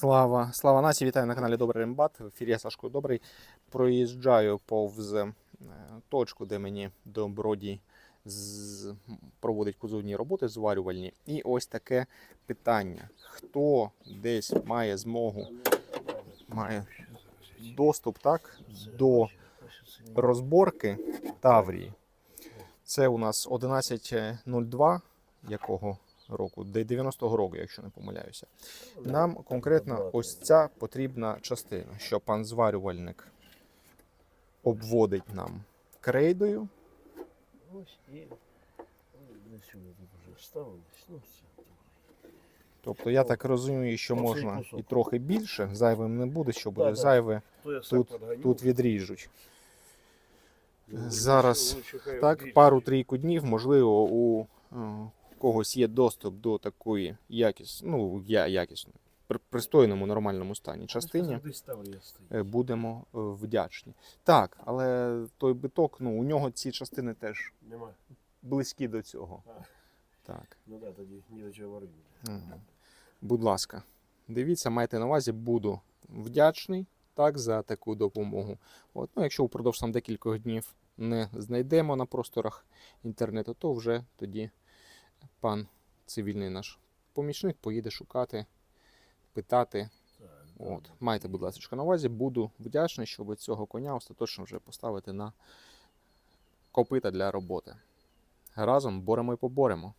Слава, слава нації, вітаю на каналі Добрий Рембат. В ефірі я Сашко Добрий. Проїжджаю повз е, точку, де мені добродій з... проводить кузовні роботи зварювальні. І ось таке питання: хто десь має змогу, має доступ так, до розборки Таврії? Це у нас 11.02 якого року, де 90-го року, якщо не помиляюся. Нам конкретно ось ця потрібна частина, що пан зварювальник обводить нам крейдою. Ось і на сюди вже ставилось. Ну, все. Тобто я так розумію, що можна і трохи більше, зайвим не буде, що буде зайве, тут, тут відріжуть. Ну, зараз Так, пару-трійку днів, можливо, у е, когось є доступ до такої якіс... ну, я, якісної, при пристойному нормальному стані частині. Е, будемо е, вдячні. Так, але той биток, ну у нього ці частини теж Нема. близькі до цього. А. Так. Ну да, тоді ні до чого. Мгм. Будь ласка, дивіться, майте на увазі, буду вдячний так, за таку допомогу. От, ну, якщо впродовж там декількох днів не знайдемо на просторах інтернету, то вже тоді пан цивільний наш помічник поїде шукати, питати. От, майте, будь ласка, на увазі, буду вдячний, щоб цього коня остаточно вже поставити на копита для роботи. Разом боремо і поборемо.